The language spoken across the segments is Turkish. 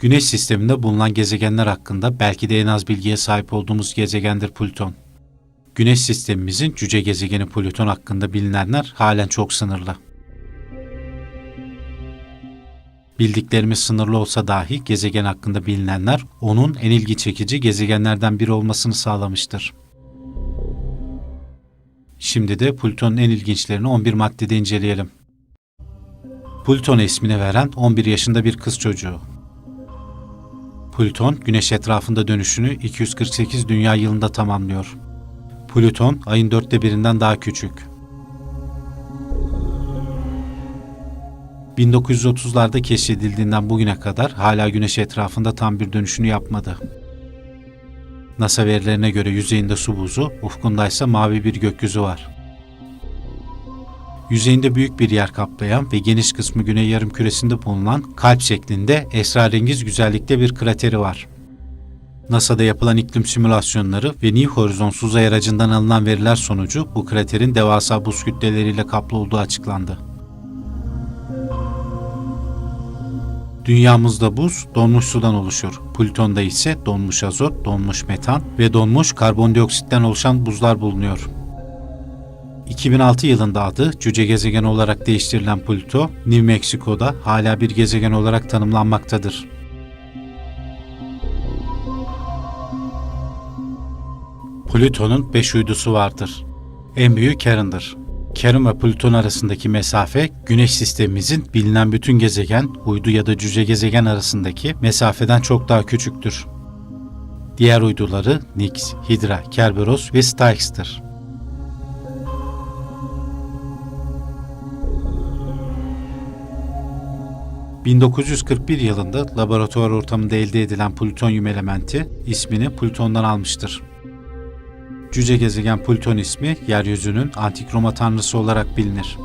Güneş sisteminde bulunan gezegenler hakkında belki de en az bilgiye sahip olduğumuz gezegendir Plüton. Güneş sistemimizin cüce gezegeni Plüton hakkında bilinenler halen çok sınırlı. Bildiklerimiz sınırlı olsa dahi gezegen hakkında bilinenler onun en ilgi çekici gezegenlerden biri olmasını sağlamıştır. Şimdi de Plüton'un en ilginçlerini 11 maddede inceleyelim. Plüton'a ismini veren 11 yaşında bir kız çocuğu. Plüton, Güneş etrafında dönüşünü 248 dünya yılında tamamlıyor. Plüton, ayın dörtte birinden daha küçük. 1930'larda keşfedildiğinden bugüne kadar hala Güneş etrafında tam bir dönüşünü yapmadı. NASA verilerine göre yüzeyinde su buzu, ufkunda ise mavi bir gökyüzü var. Yüzeyinde büyük bir yer kaplayan ve geniş kısmı güney yarım küresinde bulunan kalp şeklinde esrarengiz güzellikte bir krateri var. NASA'da yapılan iklim simülasyonları ve New Horizons uzay aracından alınan veriler sonucu bu kraterin devasa buz kütleleriyle kaplı olduğu açıklandı. Dünyamızda buz donmuş sudan oluşur. Plüton'da ise donmuş azot, donmuş metan ve donmuş karbondioksitten oluşan buzlar bulunuyor. 2006 yılında adı cüce gezegen olarak değiştirilen Plüto, New Mexico'da hala bir gezegen olarak tanımlanmaktadır. Plüton'un 5 uydusu vardır. En büyüğü Charon'dır. Charon ve Plüton arasındaki mesafe, Güneş sistemimizin bilinen bütün gezegen, uydu ya da cüce gezegen arasındaki mesafeden çok daha küçüktür. Diğer uyduları Nix, Hydra, Kerberos ve Styx'tır. ...1941 yılında laboratuvar ortamında elde edilen plütonyum elementi ismini Plüton'dan almıştır. Cüce gezegen Plüton ismi yeryüzünün antik Roma tanrısı olarak bilinir.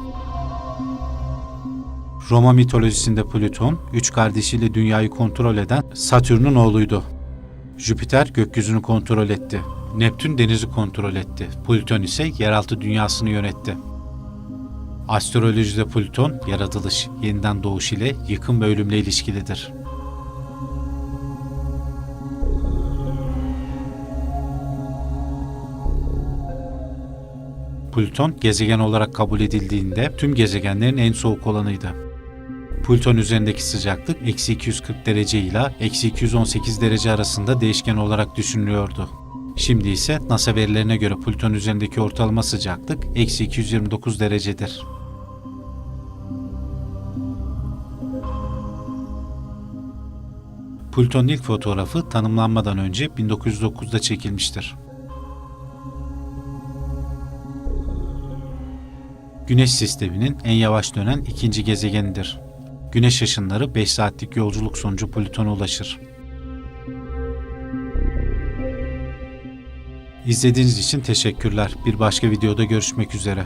Roma mitolojisinde Plüton, üç kardeşiyle dünyayı kontrol eden Satürn'ün oğluydu. Jüpiter gökyüzünü kontrol etti. Neptün denizi kontrol etti. Plüton ise yeraltı dünyasını yönetti. Astrolojide Plüton, yaratılış, yeniden doğuş ile yıkım ve ölümle ilişkilidir. Plüton gezegen olarak kabul edildiğinde tüm gezegenlerin en soğuk olanıydı. Plüton üzerindeki sıcaklık eksi 240 derece ile eksi 218 derece arasında değişken olarak düşünülüyordu. Şimdi ise NASA verilerine göre Plüton üzerindeki ortalama sıcaklık eksi 229 derecedir. Plüton'un ilk fotoğrafı tanımlanmadan önce 1909'da çekilmiştir. Güneş sisteminin en yavaş dönen ikinci gezegenidir. Güneş ışınları 5 saatlik yolculuk sonucu Plüton'a ulaşır. İzlediğiniz için teşekkürler. Bir başka videoda görüşmek üzere.